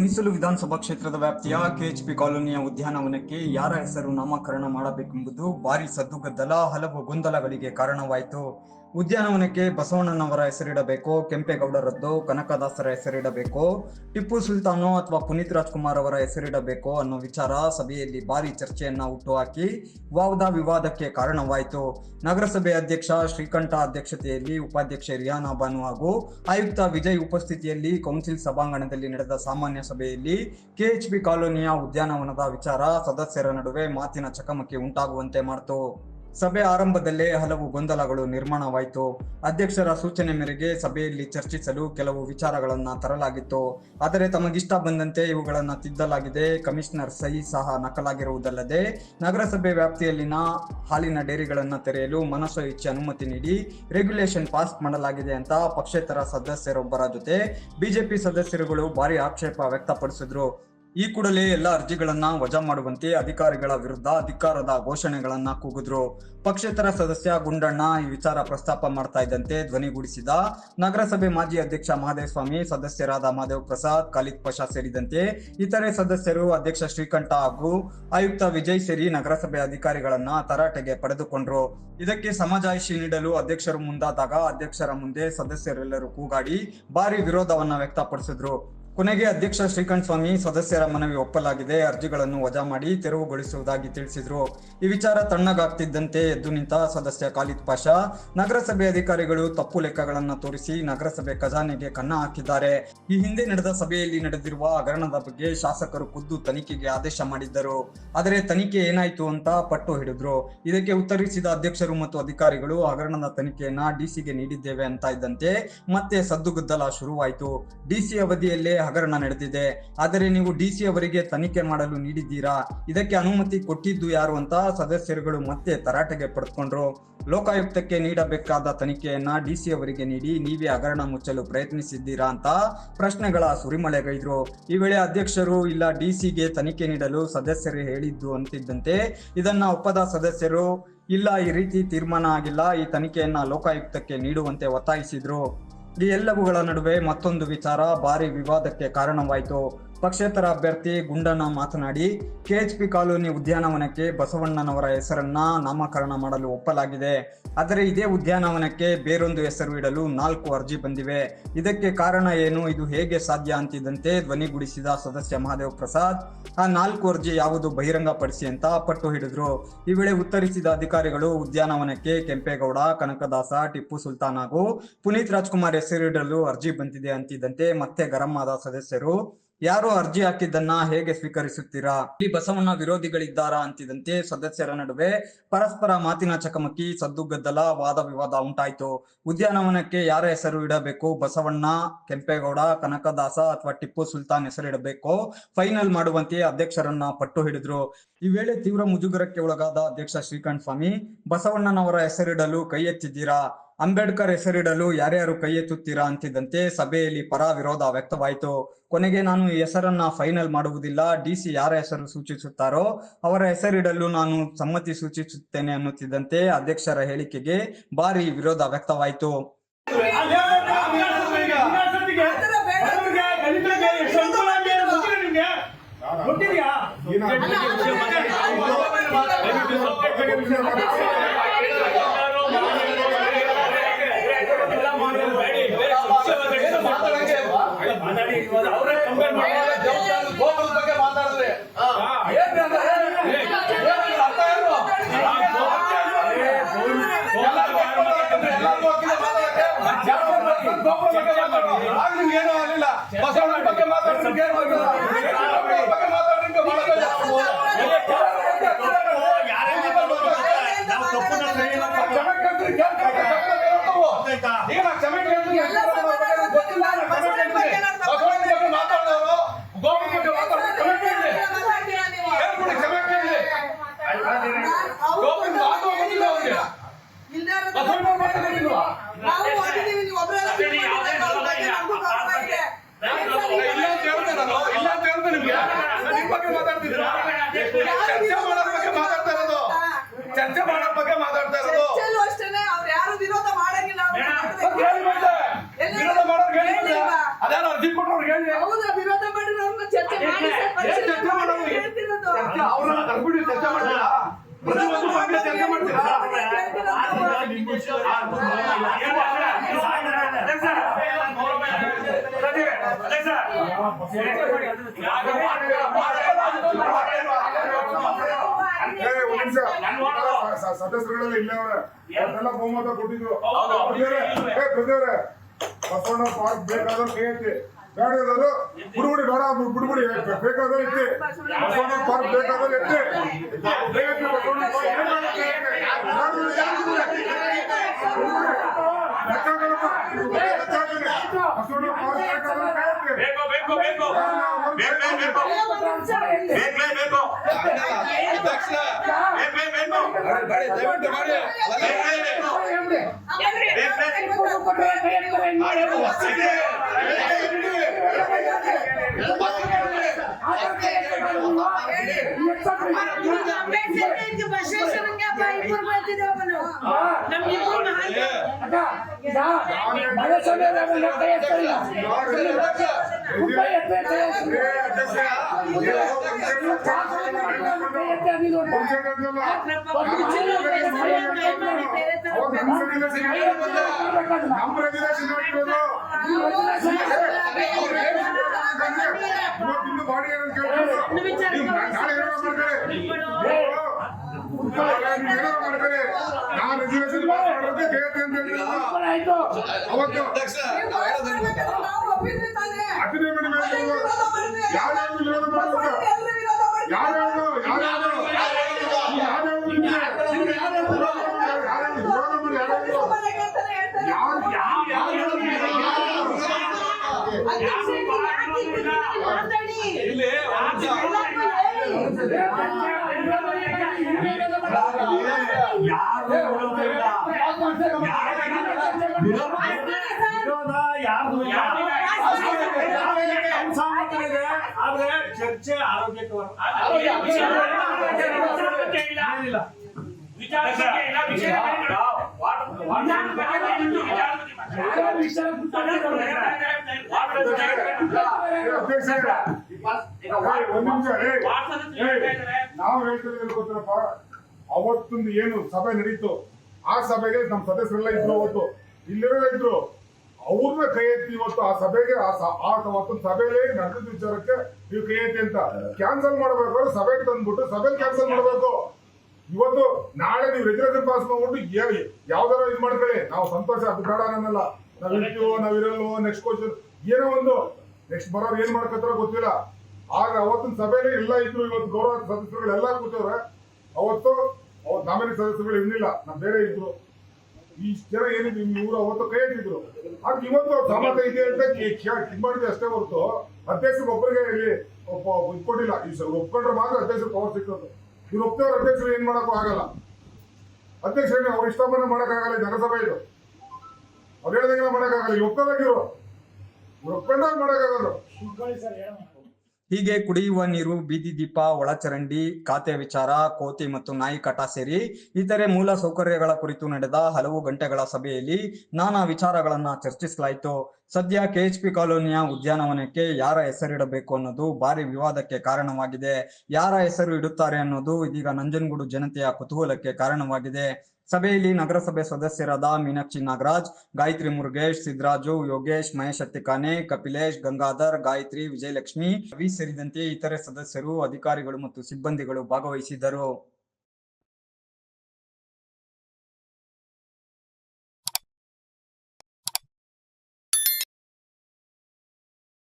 ಮೀಸಲು ವಿಧಾನಸಭಾ ಕ್ಷೇತ್ರದ ವ್ಯಾಪ್ತಿಯ ಕೆಎಚ್ಪಿ ಕಾಲೋನಿಯ ಉದ್ಯಾನವನಕ್ಕೆ ಯಾರ ಹೆಸರು ನಾಮಕರಣ ಮಾಡಬೇಕೆಂಬುದು ಭಾರಿ ಸದ್ದುಗದ್ದಲ, ಹಲವು ಗೊಂದಲಗಳಿಗೆ ಕಾರಣವಾಯಿತು. ಉದ್ಯಾನವನಕ್ಕೆ ಬಸವಣ್ಣನವರ ಹೆಸರಿಡಬೇಕೋ, ಕೆಂಪೇಗೌಡರದ್ದು ಕನಕದಾಸರ ಹೆಸರಿಡಬೇಕೋ, ಟಿಪ್ಪು ಸುಲ್ತಾನೋ ಅಥವಾ ಪುನೀತ್ ರಾಜ್ಕುಮಾರ್ ಅವರ ಹೆಸರಿಡಬೇಕೋ ಅನ್ನೋ ವಿಚಾರ ಸಭೆಯಲ್ಲಿ ಭಾರಿ ಚರ್ಚೆಯನ್ನ ಹುಟ್ಟುಹಾಕಿ ವಾದ ವಿವಾದಕ್ಕೆ ಕಾರಣವಾಯಿತು. ನಗರಸಭೆ ಅಧ್ಯಕ್ಷ ಶ್ರೀಕಂಠ ಅಧ್ಯಕ್ಷತೆಯಲ್ಲಿ ಉಪಾಧ್ಯಕ್ಷೆ ರಿಯಾನಾ ಬಾನು ಹಾಗೂ ಆಯುಕ್ತ ವಿಜಯ್ ಉಪಸ್ಥಿತಿಯಲ್ಲಿ ಕೌನ್ಸಿಲ್ ಸಭಾಂಗಣದಲ್ಲಿ ನಡೆದ ಸಾಮಾನ್ಯ ಸಭೆಯಲ್ಲಿ ಕೆಎಚ್ಬಿ ಕಾಲೋನಿಯ ಉದ್ಯಾನವನದ ವಿಚಾರ ಸದಸ್ಯರ ನಡುವೆ ಮಾತಿನ ಚಕಮಕಿ ಉಂಟಾಗುವಂತೆ ಮಾಡಿತು. ಸಭೆ ಆರಂಭದಲ್ಲೇ ಹಲವು ಗೊಂದಲಗಳು ನಿರ್ಮಾಣವಾಯಿತು. ಅಧ್ಯಕ್ಷರ ಸೂಚನೆ ಮೇರೆಗೆ ಸಭೆಯಲ್ಲಿ ಚರ್ಚಿಸಲು ಕೆಲವು ವಿಚಾರಗಳನ್ನು ತರಲಾಗಿತ್ತು. ಆದರೆ ತಮಗಿಷ್ಟ ಬಂದಂತೆ ಇವುಗಳನ್ನು ತಿದ್ದಲಾಗಿದೆ. ಕಮಿಷನರ್ ಸಹಿ ಸಹ ನಕಲಾಗಿರುವುದಲ್ಲದೆ, ನಗರಸಭೆ ವ್ಯಾಪ್ತಿಯಲ್ಲಿನ ಹಾಲಿನ ಡೇರಿಗಳನ್ನು ತೆರೆಯಲು ಮನಸ್ಸು ಇಚ್ಛೆ ಅನುಮತಿ ನೀಡಿ ರೆಗ್ಯುಲೇಷನ್ ಪಾಸ್ ಮಾಡಲಾಗಿದೆ ಅಂತ ಪಕ್ಷೇತರ ಸದಸ್ಯರೊಬ್ಬರ ಜೊತೆ ಬಿಜೆಪಿ ಸದಸ್ಯರುಗಳು ಭಾರಿ ಆಕ್ಷೇಪ ವ್ಯಕ್ತಪಡಿಸಿದ್ರು. ಈ ಕೂಡಲೇ ಎಲ್ಲ ಅರ್ಜಿಗಳನ್ನ ವಜಾ ಮಾಡುವಂತೆ ಅಧಿಕಾರಿಗಳ ವಿರುದ್ಧ ಅಧಿಕಾರದ ಘೋಷಣೆಗಳನ್ನ ಕೂಗಿದ್ರು. ಪಕ್ಷೇತರ ಸದಸ್ಯ ಗುಂಡಣ್ಣ ಈ ವಿಚಾರ ಪ್ರಸ್ತಾಪ ಮಾಡ್ತಾ ಇದ್ದಂತೆ ಧ್ವನಿಗೂಡಿಸಿದ ನಗರಸಭೆ ಮಾಜಿ ಅಧ್ಯಕ್ಷ ಮಹದೇವಸ್ವಾಮಿ ಸದಸ್ಯರಾದ ಮಹದೇವ್ ಪ್ರಸಾದ್, ಖಾಲಿದ್ ಪಶಾ ಸೇರಿದಂತೆ ಇತರೆ ಸದಸ್ಯರು, ಅಧ್ಯಕ್ಷ ಶ್ರೀಕಂಠ ಹಾಗೂ ಆಯುಕ್ತ ವಿಜಯ್ ಸೇರಿ ನಗರಸಭೆ ಅಧಿಕಾರಿಗಳನ್ನ ತರಾಟೆಗೆ ಪಡೆದುಕೊಂಡ್ರು. ಇದಕ್ಕೆ ಸಮಜಾಯಿಷಿ ನೀಡಲು ಅಧ್ಯಕ್ಷರು ಮುಂದಾದಾಗ ಅಧ್ಯಕ್ಷರ ಮುಂದೆ ಸದಸ್ಯರೆಲ್ಲರೂ ಕೂಗಾಡಿ ಭಾರಿ ವಿರೋಧವನ್ನ ವ್ಯಕ್ತಪಡಿಸಿದ್ರು. ಕೊನೆಗೆ ಅಧ್ಯಕ್ಷ ಶ್ರೀಕಂಠ ಸ್ವಾಮಿ ಸದಸ್ಯರ ಮನವಿ ಒಪ್ಪಲಾಗಿದೆ. ಅರ್ಜಿಗಳನ್ನು ವಜಾ ಮಾಡಿ ತೆರವುಗೊಳಿಸುವುದಾಗಿ ತಿಳಿಸಿದ್ರು. ಈ ವಿಚಾರ ತಣ್ಣಗಾಗ್ತಿದ್ದಂತೆ ಎದ್ದು ನಿಂತ ಸದಸ್ಯ ಖಾಲಿದ್ ಪಾಷಾ, ನಗರಸಭೆ ಅಧಿಕಾರಿಗಳು ತಪ್ಪು ಲೆಕ್ಕಗಳನ್ನು ತೋರಿಸಿ ನಗರಸಭೆ ಖಜಾನೆಗೆ ಕನ್ನ ಹಾಕಿದ್ದಾರೆ. ಈ ಹಿಂದೆ ನಡೆದ ಸಭೆಯಲ್ಲಿ ನಡೆದಿರುವ ಹಗರಣದ ಬಗ್ಗೆ ಶಾಸಕರು ಖುದ್ದು ತನಿಖೆಗೆ ಆದೇಶ ಮಾಡಿದ್ದರು. ಆದರೆ ತನಿಖೆ ಏನಾಯಿತು ಅಂತ ಪಟ್ಟು ಹಿಡಿದ್ರು. ಇದಕ್ಕೆ ಉತ್ತರಿಸಿದ ಅಧ್ಯಕ್ಷರು ಮತ್ತು ಅಧಿಕಾರಿಗಳು, ಹಗರಣದ ತನಿಖೆಯನ್ನ ಡಿಸಿಗೆ ನೀಡಿದ್ದೇವೆ ಅಂತ ಇದ್ದಂತೆ ಮತ್ತೆ ಸದ್ದುಗದ್ದಲ ಶುರುವಾಯಿತು. ಡಿಸಿ ಅವಧಿಯಲ್ಲೇ ಹಗರಣ ನಡೆದಿದೆ. ಆದರೆ ನೀವು ಡಿಸಿ ಅವರಿಗೆ ತನಿಖೆ ಮಾಡಲು ನೀಡಿದ್ದೀರಾ? ಇದಕ್ಕೆ ಅನುಮತಿ ಕೊಟ್ಟಿದ್ದು ಯಾರು ಅಂತ ಸದಸ್ಯರುಗಳು ಮತ್ತೆ ತರಾಟೆಗೆ ಪಡೆದುಕೊಂಡ್ರು ಲೋಕಾಯುಕ್ತಕ್ಕೆ ನೀಡಬೇಕಾದ ತನಿಖೆಯನ್ನ ಡಿಸಿ ಅವರಿಗೆ ನೀಡಿ ನೀವೇ ಹಗರಣ ಮುಚ್ಚಲು ಪ್ರಯತ್ನಿಸಿದ್ದೀರಾ ಅಂತ ಪ್ರಶ್ನೆಗಳ ಸುರಿಮಳೆಗೈದ್ರು. ಈ ವೇಳೆ ಅಧ್ಯಕ್ಷರು ಇಲ್ಲ ಡಿಸಿಗೆ ತನಿಖೆ ನೀಡಲು ಸದಸ್ಯರು ಹೇಳಿದ್ದು ಅಂತಿದ್ದಂತೆ ಇದನ್ನ ಒಪ್ಪದ ಸದಸ್ಯರು ಇಲ್ಲ ಈ ರೀತಿ ತೀರ್ಮಾನ ಆಗಿಲ್ಲ, ಈ ತನಿಖೆಯನ್ನ ಲೋಕಾಯುಕ್ತಕ್ಕೆ ನೀಡುವಂತೆ ಒತ್ತಾಯಿಸಿದ್ರು. ಈ ಎಲ್ಲವುಗಳ ನಡುವೆ ಮತ್ತೊಂದು ವಿಚಾರ ಭಾರಿ ವಿವಾದಕ್ಕೆ ಕಾರಣವಾಯಿತು. ಪಕ್ಷೇತರ ಅಭ್ಯರ್ಥಿ ಗುಂಡಣ್ಣ ಮಾತನಾಡಿ ಕೆಎಚ್ಪಿ ಕಾಲೋನಿ ಉದ್ಯಾನವನಕ್ಕೆ ಬಸವಣ್ಣನವರ ಹೆಸರನ್ನ ನಾಮಕರಣ ಮಾಡಲು ಒಪ್ಪಲಾಗಿದೆ. ಆದರೆ ಇದೇ ಉದ್ಯಾನವನಕ್ಕೆ ಬೇರೊಂದು ಹೆಸರು ಇಡಲು ನಾಲ್ಕು ಅರ್ಜಿ ಬಂದಿವೆ. ಇದಕ್ಕೆ ಕಾರಣ ಏನು? ಇದು ಹೇಗೆ ಸಾಧ್ಯ ಅಂತಿದ್ದಂತೆ ಧ್ವನಿಗೂಡಿಸಿದ ಸದಸ್ಯ ಮಹಾದೇವ್ ಪ್ರಸಾದ್, ಆ ನಾಲ್ಕು ಅರ್ಜಿ ಯಾವುದು ಬಹಿರಂಗಪಡಿಸಿ ಅಂತ ಪಟ್ಟು ಹಿಡಿದ್ರು. ಈ ವೇಳೆ ಉತ್ತರಿಸಿದ ಅಧಿಕಾರಿಗಳು, ಉದ್ಯಾನವನಕ್ಕೆ ಕೆಂಪೇಗೌಡ, ಕನಕದಾಸ, ಟಿಪ್ಪು ಸುಲ್ತಾನ್ ಹಾಗೂ ಪುನೀತ್ ರಾಜ್ಕುಮಾರ್ ಹೆಸರಿಡಲು ಅರ್ಜಿ ಬಂದಿದೆ ಅಂತಿದ್ದಂತೆ ಮತ್ತೆ ಗರಂ ಆದ ಸದಸ್ಯರು ಯಾರು ಅರ್ಜಿ ಹಾಕಿದ್ದನ್ನ ಹೇಗೆ ಸ್ವೀಕರಿಸುತ್ತೀರಾ? ಇಲ್ಲಿ ಬಸವಣ್ಣ ವಿರೋಧಿಗಳಿದ್ದಾರಾ ಅಂತಿದಂತೆ ಸದಸ್ಯರ ನಡುವೆ ಪರಸ್ಪರ ಮಾತಿನ ಚಕಮಕಿ ಸದ್ದುಗದ್ದಲ ವಾದ ವಿವಾದ ಉಂಟಾಯಿತು. ಉದ್ಯಾನವನಕ್ಕೆ ಯಾರ ಹೆಸರು ಇಡಬೇಕು? ಬಸವಣ್ಣ, ಕೆಂಪೇಗೌಡ, ಕನಕದಾಸ ಅಥವಾ ಟಿಪ್ಪು ಸುಲ್ತಾನ್ ಹೆಸರಿಡಬೇಕು ಫೈನಲ್ ಮಾಡುವಂತೆ ಅಧ್ಯಕ್ಷರನ್ನ ಪಟ್ಟು ಹಿಡಿದ್ರು. ಈ ವೇಳೆ ತೀವ್ರ ಮುಜುಗರಕ್ಕೆ ಒಳಗಾದ ಅಧ್ಯಕ್ಷ ಶ್ರೀಕಾಂತ್ ಸ್ವಾಮಿ ಬಸವಣ್ಣನವರ ಹೆಸರಿಡಲು ಕೈ ಎತ್ತಿದ್ದೀರಾ? ಅಂಬೇಡ್ಕರ್ ಹೆಸರಿಡಲು ಯಾರ್ಯಾರು ಕೈ ಎತ್ತುತ್ತೀರಾ ಅಂತಿದ್ದಂತೆ ಸಭೆಯಲ್ಲಿ ಪರ ವಿರೋಧ ವ್ಯಕ್ತವಾಯಿತು. ಕೊನೆಗೆ ನಾನು ಈ ಹೆಸರನ್ನ ಫೈನಲ್ ಮಾಡುವುದಿಲ್ಲ. ಡಿಸಿ ಯಾರ ಹೆಸರು ಸೂಚಿಸುತ್ತಾರೋ ಅವರ ಹೆಸರಿಡಲು ನಾನು ಸಮ್ಮತಿ ಸೂಚಿಸುತ್ತೇನೆ ಅನ್ನುತ್ತಿದ್ದಂತೆ ಅಧ್ಯಕ್ಷರ ಹೇಳಿಕೆಗೆ ಭಾರಿ ವಿರೋಧ ವ್ಯಕ್ತವಾಯಿತು. ಕ್ಷಮೆ ಕೇಳ್ತೀನಿ, ಎಲ್ಲ ಸದಸ್ಯರ ಗೊತ್ತಿಲ್ಲ, ನಾನು ಕ್ಷಮೆ ಕೇಳ್ತೀನಿ. ಬಸವಣ್ಣನ ಬಗ್ಗೆ ಮಾತಾಡಿದವರು ಗೋಕುಲ್ ಬಗ್ಗೆ ಮಾತಾಡಿ ಕ್ಷಮೆ ಕೇಳಿ ಹೇಳ್ಬಿಡಿ ಕ್ಷಮೆ ಕೇಳಿ ಗೋಕುಲ್ ಮಾತು ಗೊತ್ತಿಲ್ಲ ಅವ್ರಿಗೆ ನಾವು ಓದಿದೀವಿ ನೀವು ಒಬ್ಬರೇ ಅದೇ ಯಾವುದೇ ಬರಲ್ಲ ಇಲ್ಲ. ನಮಗೂ ಗೌರವ ಇದೆ ಹೇಳಿ ಹೌದಾ ವಿರೋಧ ಮಾಡಿ ನಾವು ಚರ್ಚೆ ಮಾಡಿ ಸರ್, ಪರಿಶೀಲನೆ ಚರ್ಚೆ ಮಾಡೋದು. ಮಾಡಿ ಹೇಳ್ತಿರೋದು. ಚರ್ಚೆ ಅವ್ರನ್ನ ಕರ್ಬಿಡಿ ಚರ್ಚೆ ಮಾಡ್ತೀರಾ ಪ್ರತಿಯೊಂದು ಬಗ್ಗೆ ಚರ್ಚೆ ಮಾಡ್ತೀರಾ ಏ, ಒಂದ್ ನಿಮಿಷ. ಸ- ಸ- ಸದಸ್ಯರುಗಳೆಲ್ಲ ಇಲ್ಲೇ ಅವ್ರೆ ಅವ್ರನ್ನೆಲ್ಲ ಬಹುಮತ ಕೊಟ್ಟಿದ್ರು ಹೌದು. ಪ್ರತಿಯವ್ರೆ, ಏ ಪ್ರತಿಯವ್ರೆ ಬಸವಣ್ಣ ಪಾರ್ಕ್ ಬೇಕಾದ್ರೆ ಕೈ ಎತ್ತಿ ಬೇಡದಾದ್ರು ಬುಡ್ಬುಡಿ ಬೇಡ ಬುಡ್ಬುಡಿ ಬೇಕಾದ್ರೆ ಎತ್ತಿ ಬಸವಣ್ಣ ಪಾರ್ಕ್ ಬೇಕಾದ್ರೆ ಬೇಕು ಬೇಕು ಬೇಕು ಬಸವಣ್ಣ ಬೇಕು ಬೇಕಾದ್ರೆ ಕೈ ಬಾಡಿ ಏನಂತ ಕೇಳ್ತಿದ್ರು. ನೀವು ನಾಳೆ ಏನಾರ ಮಾಡ್ಕೊಳ್ಳಿ. ನೀವು ನಾಳೆ ನೀವು ಏನಾರ ಮಾಡ್ಕೊಳ್ಳಿ. ನಾನ್ ರೆಗ್ಯುಲೇಷನ್ ಪಾಸ್ ಅಂತ. ಅವತ್ತು ಅದನ್ನೇ ಮಾಡಿ ವಿರೋಧ. ಯಾರ್ಯಾರು ಯಾರ್ಯಾರು ಯಾರ್ಯಾರು ನಿಮ್ಗೆ? ಯಾರ್ಯಾರು ವಿರೋಧ ಮಾಡಿ ಯಾರ್ಯಾರು? ಒಬ್ಬನಿಗೆ ಅಂತಾನೆ ಹೇಳ್ತಾರೆ. ಯಾರು ಯಾರು ಯಾರು ಅಧ್ಯಕ್ಷರಿಗೆ ಯಾಕೆ ಇಟ್ಟಿದ್ದೀರಿ? ಮಾತಾಡಿ. ಇಲ್ಲಿ ಎಲ್ಲರಿಗೂ ಹೇಳಿ. ವಿರೋಧ ಯಾರ್ದು ಇಲ್ಲ. ಅಸಹಮತವಿದೆ, ಆದ್ರೆ ಚರ್ಚೆ ಆರೋಗ್ಯಕರ ನಾವು ಹೇಳ್ತೀವಿ ಗೊತ್ತಪ್ಪ ಅವತ್ತೊಂದು ಏನು ಸಭೆ ನಡೀತು? ಆ ಸಭೆಗೆ ನಮ್ಮ ಸದಸ್ಯರೆಲ್ಲ ಇದ್ರು ಅವತ್ತು. ಇಲ್ಲಿರೋ ಇದ್ರು. ಅವ್ರನ್ನ ಕೈ ಎತ್ತಿ ಇವತ್ತು ಆ ಸಭೆಗೆ, ಆ ಸಭೆಯಲ್ಲಿ ನಡೆದ ವಿಚಾರಕ್ಕೆ ನೀವು ಕೈ ಎತ್ತಿ ಅಂತ. ಕ್ಯಾನ್ಸಲ್ ಮಾಡಬೇಕು ಸಭೆಗೆ ತಂದ್ಬಿಟ್ಟು ಸಭೆಗೆ ಕ್ಯಾನ್ಸಲ್ ಮಾಡಬೇಕು. ಇವತ್ತು ನಾಳೆ ನೀವು ರೆಗ್ಯುಲೇಷನ್ ಪಾಸ್ ಮಾಡ್ಬಿಟ್ಟು ಹೇಳಿ ಯಾವ್ದಾರ ಇದು ಮಾಡ್ಕೊಳ್ಳಿ. ನಾವು ಸಂತೋಷ, ಅದು ಬೇಡ ನನ್ನಲ್ಲ. ನಾವು ಇರ್ತೀವೋ ನೆಕ್ಸ್ಟ್ ಕ್ವಶನ್ ಏನೋ ಒಂದು. ನೆಕ್ಸ್ಟ್ ಬರೋರು ಏನ್ ಮಾಡ್ಕೋತಾರೋ ಗೊತ್ತಿಲ್ಲ. ಆದ್ರೆ ಅವತ್ತಿನ ಸಭೆಯಲ್ಲಿ ಎಲ್ಲ ಇದ್ರು ಇವತ್ತು ಗೌರವ ಸದಸ್ಯರುಗಳೆಲ್ಲ ಕೂತವ್ರೆ. ಅವತ್ತು ಅವತ್ತು ನಾಮಿನಿ ಸದಸ್ಯರುಗಳು ಇರಲಿಲ್ಲ ನಮ್ಮ ಬೇರೆ ಇದ್ರು. ಇಷ್ಟು ಜನ ಏನಿದ್ರು ಇವ್ರು ಅವತ್ತು ಕೈ ಎತ್ತಿದ್ರು. ಆದ್ರೆ ಇವತ್ತು ಸಮಾಜ ಇದೆ ಅಂತ ಇದ್ ಅಷ್ಟೇ ಹೊರತು, ಅಧ್ಯಕ್ಷರು ಒಬ್ಬರಿಗೆ ಇಲ್ಲಿ ಒಬ್ಬ ಇದ್ ಈ ಸರ್ ಒಪ್ಕೊಂಡ್ರೆ ಮಾತ್ರ ಅಧ್ಯಕ್ಷರು ಪವರ್ ಸಿಕ್ಕೋದು ಇವ್ರು ಒಪ್ತವ್ರ ಅಧ್ಯಕ್ಷರು ಏನ್ ಮಾಡಕ್ಕೂ ಆಗಲ್ಲ. ಅಧ್ಯಕ್ಷರೇ ಅವ್ರ ಇಷ್ಟ ಬಂದ್ರೆ ಮಾಡಕ್ಕಾಗಲ್ಲ ನಗರಸಭೆ ಇದು. ಅವ್ರು ಹೇಳ್ದಂಗೆ ಮಾಡಕ್ಕಾಗಲ್ಲ. ಒಪ್ಕೋಬೇಕಿರು ಒಪ್ಕೊಂಡಾಗ ಮಾಡಕ್ಕಾಗಲ್ಲ. ಹೀಗೆ ಕುಡಿಯುವ ನೀರು, ಬೀದಿ ದೀಪ, ಒಳಚರಂಡಿ, ಖಾತೆ ವಿಚಾರ, ಕೋತಿ ಮತ್ತು ನಾಯಿ ಕಟ ಸೇರಿ ಇತರೆ ಮೂಲ ಸೌಕರ್ಯಗಳ ಕುರಿತು ನಡೆದ ಹಲವು ಗಂಟೆಗಳ ಸಭೆಯಲ್ಲಿ ನಾನಾ ವಿಚಾರಗಳನ್ನ ಚರ್ಚಿಸಲಾಯಿತು. ಸದ್ಯ ಕೆಎಚ್ಪಿ ಕಾಲೋನಿಯ ಉದ್ಯಾನವನಕ್ಕೆ ಯಾರ ಹೆಸರಿಡಬೇಕು ಅನ್ನೋದು ಭಾರಿ ವಿವಾದಕ್ಕೆ ಕಾರಣವಾಗಿದೆ. ಯಾರ ಹೆಸರು ಇಡುತ್ತಾರೆ ಅನ್ನೋದು ಇದೀಗ ನಂಜನಗೂಡು ಜನತೆಯ ಕುತೂಹಲಕ್ಕೆ ಕಾರಣವಾಗಿದೆ. ಸಭೆಯಲ್ಲಿ ನಗರಸಭೆ ಸದಸ್ಯರಾದ ಮೀನಾಕ್ಷಿ ನಾಗರಾಜ್, ಗಾಯತ್ರಿ ಮುರುಗೇಶ್ ಸಿದ್ದರಾಜು ಯೋಗೇಶ್, ಮಹೇಶ್ ಅತ್ತಿಕಾನೆ, ಕಪಿಲೇಶ್, ಗಂಗಾಧರ್, ಗಾಯತ್ರಿ, ವಿಜಯಲಕ್ಷ್ಮಿ, ರವಿ ಸೇರಿದಂತೆ ಇತರೆ ಸದಸ್ಯರು, ಅಧಿಕಾರಿಗಳು ಮತ್ತು ಸಿಬ್ಬಂದಿಗಳು ಭಾಗವಹಿಸಿದ್ದರು.